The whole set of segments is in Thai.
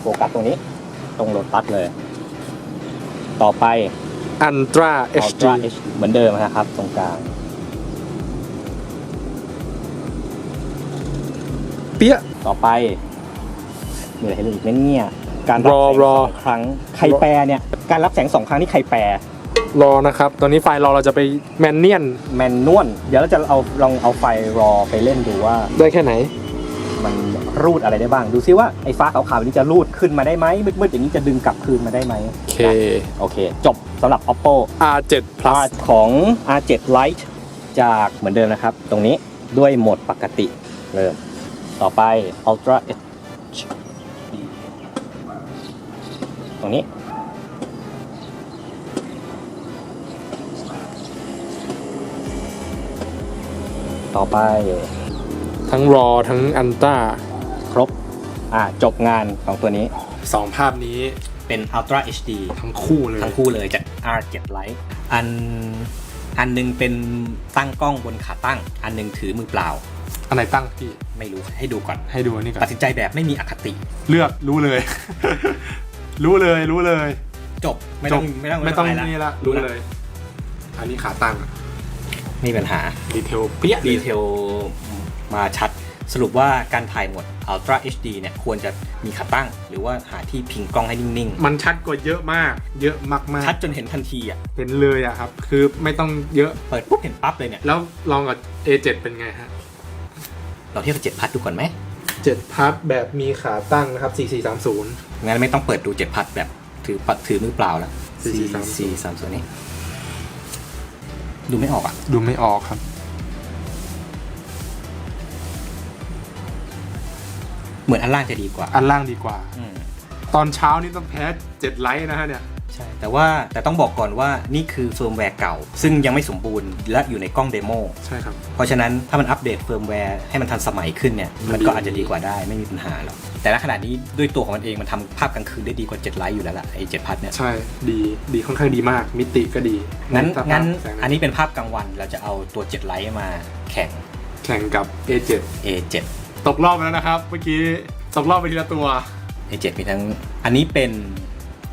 โฟกัสตรงนี้ ตรงโลตัสเลย ต่อไป อันตรา HD Ultra H เหมือนเดิมนะครับ ตรงกลาง เปี้ย ต่อไปมีอะไรให้ดูอีกไหมเนี่ยการรับรอแสงรอ สองครั้งใครแปลเนี่ยการรับแสงสองครั้งนี่ใครแปลรอนะครับ ตอนนี้ไฟล์รอเราจะไปแมนเนียนแมนนวลเดี๋ยวเราจะเอาลองเอาไฟรอไปเล่นดูว่า ได้แค่ไหน มันรูดอะไรได้บ้าง ดูซิว่าไอ้ฟ้าขาวๆนี้จะรูดขึ้นมาได้ไหมมืดๆอย่างนี้จะดึงกลับคืนมาได้ไหมโอเคโอเค จบสำหรับ oppo R7 plus ของ R7 Lite จากเหมือนเดิมนะครับ ตรงนี้ด้วยโหมดปกติเริ่มต่อไป Ultra H ตรงนี้ต่อไป ทั้งรอทั้งอันตราครบ อ่าจบงานของตัวนี้ สองภาพนี้เป็น Ultra HD ทั้งคู่เลย ทั้งคู่เลยจาก R7 Lite อันอันหนึงเป็นตั้งกล้องบนขาตั้ง อันหนึงถือมือเปล่า อันไหนตั้งพี่ ไม่รู้ให้ดูก่อน ให้ดูอันนี้ก่อตัดนสินใจแบบไม่มีอคติ เลือกรู้เลย รู้เลยรู้เลยจบไม่ต้องจบไม่ต้องไม่ต้องะรนี่ละรู้รู้ละเลย อันนี้ขาตั้งไม่มีปัญหาดีเทลเปี้ยดีเทล มาชัด สรุปว่าการถ่ายหมด Ultra HD เนี่ยควรจะมีขาตั้ง หรือว่าหาที่พิงกล้องให้นิ่งมันชัดกว่าเยอะมาก เยอะมากๆ ๆ ชัดจนเห็นทันทีอะเห็นเลยอะครับ คือไม่ต้องเยอะ เปิดปุ๊บเห็นปั๊บเลยเนี่ยแล้วลองกับ A7 เป็นไงฮะ เราเทียบกับ7พัทดูก่อนไหม7พัทแบบมีขาตั้งนะครับ 4430 งั้นไม่ต้องเปิดดู7พัทแบบถือปัดถือมือเปล่าแล้ว4 3 4 3 0นี่ดูไม่ออกอะ ดูไม่ออกครับ เหมือนอันล่างจะดีกว่าอันล่างดีกว่า อืมตอนเช้านี่ต้องแพ้7ไลท์นะฮะเนี่ย ใช่แต่ว่าแต่ต้องบอกก่อนว่านี่คือเฟิร์มแวร์เก่า ซึ่งยังไม่สมบูรณ์และอยู่ในกล้องเดโมใช่ครับ เพราะฉะนั้นถ้ามันอัปเดตเฟิร์มแวร์ให้มันทันสมัยขึ้นเนี่ยมัมันนดีก็อาจจะดีกว่าได้ไม่มีปัญหาหรอกแต่ณขณะนี้ด้วยตัวของมันเองมันทำภาพกลางคืนได้ดีกว่า7ไลท์อยู่แล้วล่ะไอ้7พัทเนี่ย ใช่ ดี ดีค่อนข้างดีมาก มิติก็ดีงั้นสภาพงั้นแสงอันนี้เป็นภาพกลางวันเราจะเอาตัว7ไลท์มาแข่งแข่งกับ A7 A7 ตกรอบไปแล้วนะครับ เมื่อกี้ตกรอบไปทีละตัว A7 มีทั้ง อันนี้เป็น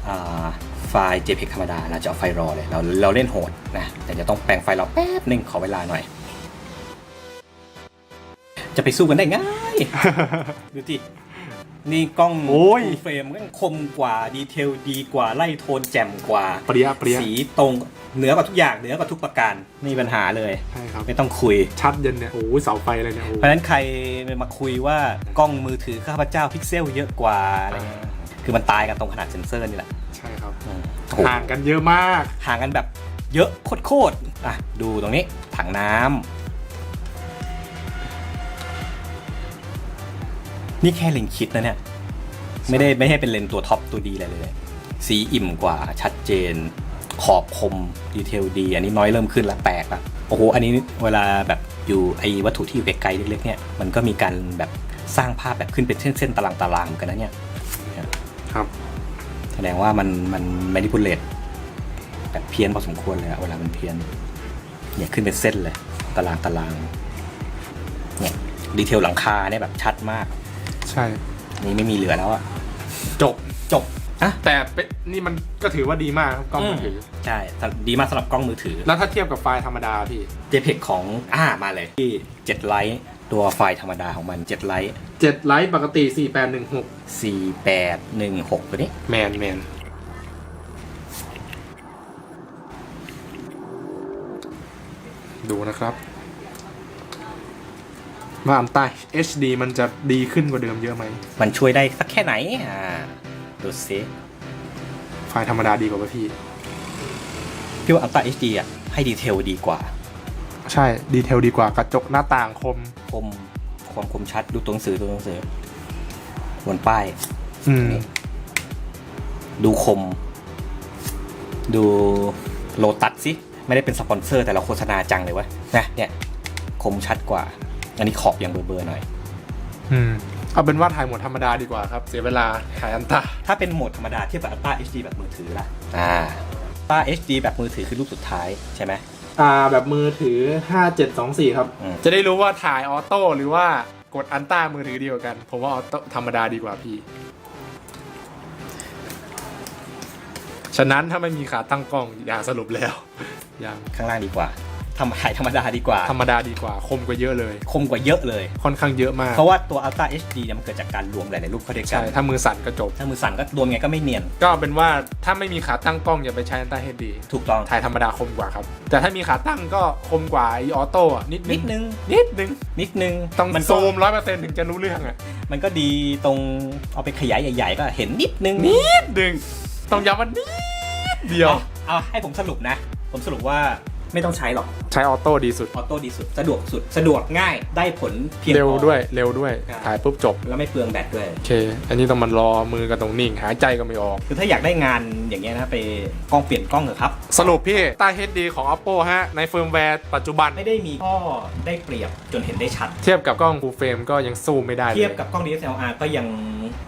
อ่าไฟล์ JPEG ธรรมดา เราจะเอาไฟล์รอเลย เราเราเล่นโหดนะ แต่จะต้องแปลงไฟล์รอแป๊บหนึงขอเวลาหน่อย จะไปสู้กันได้ง่าย ดูที่ นี่กล้องโอ้ย ฟูลเฟรมก็คมกว่าดีเทลดีกว่าไล่โทนแจ่มกว่าเปรี้ยเปรี้ยสีตรงเหนือกว่าทุกอย่างเหนือกว่าทุกประการไม่มีปัญหาเลย ใช่ครับ ไม่ต้องคุย ชัดเย็นเนี่ย โอ้โหเสาไฟเลยเนี่ยโอ้เพราะฉะนั้นใครมาคุยว่ากล้องมือถือข้าพเจ้าพิกเซลเยอะกว่าอะไรเงี้ยคือมันตายกันตรงขนาดเซนเซอร์นี่แหละใช่ครับอืมห่างกันเยอะมาก ห่างกันแบบเยอะโคตรๆอะดูตรงนี้ถังน้ำ นี่แค่เลนส์คิดนะเนี่ย ไม่ได้ไม่ให้เป็นเลนส์ตัวท็อปตัวดีอะไรเลย สีอิ่มกว่าชัดเจน ขอบคมดีเทลดี อันนี้น้อยเริ่มขึ้นแล้วแปลกละโอ้โหอันนี้เวลาแบบอยู่ไอ้วัตถุที่อยู่ไกลๆเล็กๆเนี่ยมันก็มีการแบบสร้างภาพแบบขึ้นเป็นเส้นๆตารางๆเหมือนกันนะเนี่ยครับ แสดงว่ามันมันไม่ได้พูดเลทแบบเพี้ยนพอสมควรเลยอะเวลามันเพี้ยนเนี่ยขึ้นเป็นเส้นเลย ตารางตารางเนี่ยดีเทลหลังคาเนี่ยแบบชัดมาก ใช่ นี่ไม่มีเหลือแล้วอะจบจบอะแต่เป็นนี่มันก็ถือว่าดีมากครับกล้องมือถือใช่ดีมากสำหรับกล้องมือถือ แล้วถ้าเทียบกับไฟล์ธรรมดาพี่ JPEG ของอ่ามาเลยที่7ไลท์ตัวไฟล์ธรรมดาของมัน7ไลท์7ไลท์ปกติ4816 4816 ตัวนี้ แมนแมนดูนะครับ ว่าอันใต้ HD มันจะดีขึ้นกว่าเดิมเยอะไหม มันช่วยได้สักแค่ไหน อ่า ดูซิไฟล์ธรรมดาดีกว่าป่ะพี่ พี่ว่า Ultra HD อะ ให้ดีเทลดีกว่า ใช่ ดีเทลดีกว่ากระจกหน้าต่างคม คมความคมชัดดูตัวหนังสือตัวหนังสือบนป้าย อืม ดูคม ดูโลตัสสิ ไม่ได้เป็นสปอนเซอร์แต่เราโฆษณาจังเลยวะนะเนี่ย คมชัดกว่า อันนี้ขอบยังเบลอๆหน่อย อืมเอาเป็นว่าถ่ายหมดธรรมดาดีกว่าครับ เสียเวลาถ่ายอันตาถ้าเป็นโหมดธรรมดาเทียบกับ Ultra HD แบบมือถือล่ะอ่า Ultra HD แบบมือถือคือรูปสุดท้ายใช่ไหมอ่าแบบมือถือ 5724 ครับ อืมจะได้รู้ว่าถ่ายออโต้หรือว่ากดอันต้ามือถือดีกว่ากัน ผมว่าออโต้ธรรมดาดีกว่าพี่ ฉะนั้นถ้าไม่มีขาตั้งกล้องอย่าสรุปแล้ว ยังข้างล่างดีกว่า ทำถ่ายธรรมดาดีกว่า ธรรมดาดีกว่า คมกว่าเยอะเลย คมกว่าเยอะเลย ค่อนข้างเยอะมาก เพราะว่าตัว Ultra HD เนี่ยมันเกิดจากการรวมหลายๆรูปเข้าด้วยกัใช่นถ้ามือสั่นก็จบ ถ้ามือสั่นก็รวมไงก็ไม่เนียน ก็เป็นว่าถ้าไม่มีขาตั้งกล้องอย่าไปใช้อันต้าเฮดดีถูกต้อง ถ่ายธรรมดาคมกว่าครับ แต่ถ้ามีขาตั้งก็คมกว่าไอออโต้อะนิดนิดนึง นิดนึง นิดนึง ต้องมันก็ซูมร้อยเปอร์เซ็นต์ถึงจะรู้เรื่องอะ มันก็ดีตรงเอาไปขยายใหญ่ๆ ก็เห็นนิดนึง นิดนึง ต้องย้ำว่านิดเดียว เอาเอาให้ผมสรุปนะ ผมสรุปว่า ไม่ต้องใช้หรอกใช้ออโต้ดีสุด ออโต้ดีสุด สะดวกสุดสะดวกง่ายได้ผลเพียงเร็วพอด้วยเร็วด้วยครับ ถ่ายปุ๊บจบแล้วไม่เปลืองแบตด้วย โอเค อันนี้ต้องมันรอมือกันตรงนิ่ง หายใจก็ไม่ออก คือถ้าอยากได้งานอย่างเงี้ยนะไปกล้องเปลี่ยนกล้องเถอะครับ สรุปพี่ตา HD ของ Oppo ฮะ ในเฟิร์มแวร์ปัจจุบัน ไม่ได้มีข้อได้เปรียบจนเห็นได้ชัด เทียบกับกล้อง full frame ก็ยังสู้ไม่ได้เลยเทียบกับกล้อง DSLR ก็ยัง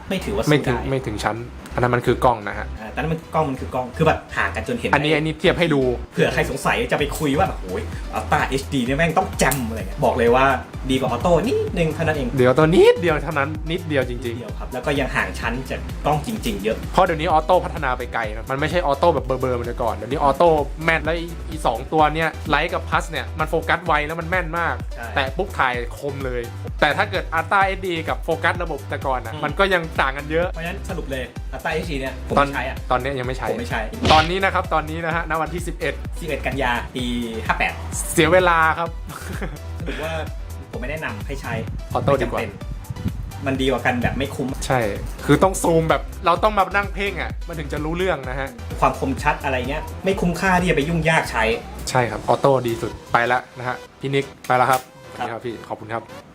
ไม่ถือว่าไม่สู้ถึงได้ไม่ถึงชั้น อันนั้นมันคือกล้องนะฮะ อ่าแต่นั้นมันกล้องมันคือกล้องคือแบบห่างกันจนเห็นอันนี้อันนี้เทียบให้ดู เผื่อใครสงสัยจะไปคุยว่าแบบโอ้ยอัลต้า HD เนี่ยแม่งต้องจำอะไรเงี้ยบอกเลยว่าดีกว่าออโต้นิดนึงเท่านั้นเองเดี๋ยวตัวนิดเดียวเท่านั้นนิดเดียวจริง เดียวครับแล้วก็ยังห่างชั้นจากกล้องจริง ๆ เยอะ ๆ เพราะเดี๋ยวนี้ออโต้พัฒนาไปไกลนะมันไม่ใช่ออโต้แบบเบอร์เบอร์ๆเหมือนแต่ก่อน เดี๋ยวนี้ออโต้แม่นแล้วอีสองตัวเนี้ยไลท์กับพัสเนี่ยมันโฟกัสไวแล้วมันแม่นมาก ใช่แต่ปุ๊บถ่ายคมเลย แต่ถ้าเกิด Ultra HD กับโฟกัสระบบแต่ก่อนอะอืม มันก็ยังต่างกันเยอะ เพราะฉะนั้นสรุปเลยอัลต้า HD เนี่ยผมตอนไม่ใช้อะตอนเนี้ยยังไม่ใช้ ผมไม่ใช้ตอนนี้นะครับตอนนี้นะฮะณวันที่ 11กันยาปี 58 11เสียเวลาครับสรุปว่าผมไม่แนะนำให้ใช้ออโต้ดีกว่าไม่จำเป็นมันดีกว่ากันแบบไม่คุ้ม ใช่ คือต้องซูมแบบเราต้องมานั่งเพ่งอะ มันถึงจะรู้เรื่องนะฮะ ความคมชัดอะไรเงี้ย ไม่คุ้มค่าที่จะไปยุ่งยากใช้ ใช่ครับ ออโต้ดีสุดไปแล้วนะฮะ พี่นิกไปแล้วครับสวัสดีครับครับพี่ ขอบคุณครับ